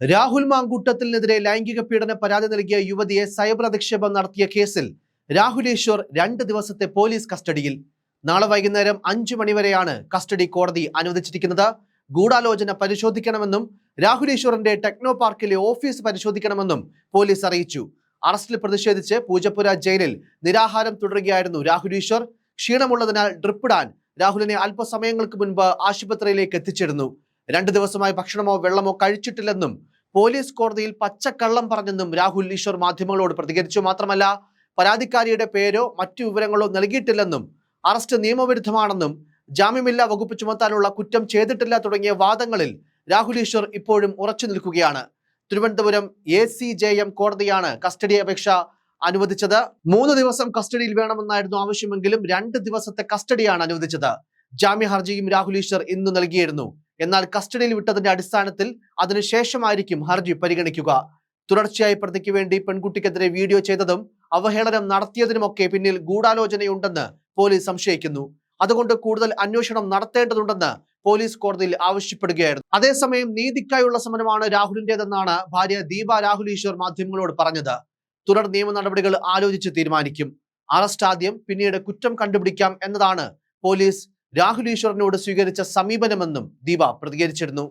രാഹുൽ മാങ്കൂട്ടത്തിനെതിരെ ലൈംഗിക പീഡന പരാതി നൽകിയ യുവതിയെ സൈബർ അധിക്ഷേപം നടത്തിയ കേസിൽ രാഹുലേശ്വർ രണ്ട് ദിവസത്തെ പോലീസ് കസ്റ്റഡിയിൽ. നാളെ വൈകുന്നേരം അഞ്ചു മണിവരെയാണ് കസ്റ്റഡി കോടതി അനുവദിച്ചിരിക്കുന്നത്. ഗൂഢാലോചന പരിശോധിക്കണമെന്നും രാഹുലേശ്വറിന്റെ ടെക്നോ പാർക്കിലെ ഓഫീസ് പരിശോധിക്കണമെന്നും പോലീസ് അറിയിച്ചു. അറസ്റ്റിൽ പ്രതിഷേധിച്ച് പൂജപ്പുര ജയിലിൽ നിരാഹാരം തുടരുകയായിരുന്നു രാഹുലേശ്വർ ക്ഷീണമുള്ളതിനാൽ ഡ്രിപ്പിടാൻ രാഹുലിനെ അല്പസമയങ്ങൾക്ക് മുൻപ് ആശുപത്രിയിലേക്ക് എത്തിച്ചിരുന്നു. രണ്ടു ദിവസമായി ഭക്ഷണമോ വെള്ളമോ കഴിച്ചിട്ടില്ലെന്നും പോലീസ് കോടതിയിൽ പച്ചക്കള്ളം പറഞ്ഞെന്നും രാഹുൽ ഈശ്വർ മാധ്യമങ്ങളോട് പ്രതികരിച്ചു. മാത്രമല്ല പരാതിക്കാരിയുടെ പേരോ മറ്റു വിവരങ്ങളോ നൽകിയിട്ടില്ലെന്നും അറസ്റ്റ് നിയമവിരുദ്ധമാണെന്നും ജാമ്യമില്ലാ വകുപ്പ് ചുമത്താനുള്ള കുറ്റം ചെയ്തിട്ടില്ല തുടങ്ങിയ വാദങ്ങളിൽ രാഹുൽ ഈശ്വർ ഇപ്പോഴും ഉറച്ചു നിൽക്കുകയാണ്. Thiruvananthapuram A C J M കോടതിയാണ് കസ്റ്റഡി അപേക്ഷ അനുവദിച്ചത്. മൂന്ന് ദിവസം കസ്റ്റഡിയിൽ വേണമെന്നായിരുന്നു ആവശ്യമെങ്കിലും രണ്ട് ദിവസത്തെ കസ്റ്റഡിയാണ് അനുവദിച്ചത്. ജാമ്യ ഹർജിയും രാഹുൽ ഈശ്വർ ഇന്ന് നൽകിയിരുന്നു. എന്നാൽ കസ്റ്റഡിയിൽ വിട്ടതിന്റെ അടിസ്ഥാനത്തിൽ അതിനുശേഷമായിരിക്കും ഹർജി പരിഗണിക്കുക. തുടർച്ചയായി പ്രതിക്ക് വേണ്ടി പെൺകുട്ടിക്കെതിരെ വീഡിയോ ചെയ്തതും അവഹേളനം നടത്തിയതിനുമൊക്കെ പിന്നിൽ ഗൂഢാലോചനയുണ്ടെന്ന് പോലീസ് സംശയിക്കുന്നു. അതുകൊണ്ട് കൂടുതൽ അന്വേഷണം നടത്തേണ്ടതുണ്ടെന്ന് പോലീസ് കോടതിയിൽ ആവശ്യപ്പെടുകയായിരുന്നു. അതേസമയം നീതിക്കായുള്ള സമരമാണ് രാഹുലിന്റേതെന്നാണ് ഭാര്യ ദീപ രാഹുൽ ഈശ്വർ മാധ്യമങ്ങളോട് പറഞ്ഞത്. തുടർ നിയമ നടപടികൾ ആലോചിച്ച് തീരുമാനിക്കും. അറസ്റ്റ് ആദ്യം പിന്നീട് കുറ്റം കണ്ടുപിടിക്കാം എന്നതാണ് പോലീസ് രാഹുൽ ഈശ്വറിനോട് സ്വീകരിച്ച സമീപനമെന്നും ദീപ പ്രതികരിച്ചിരുന്നു.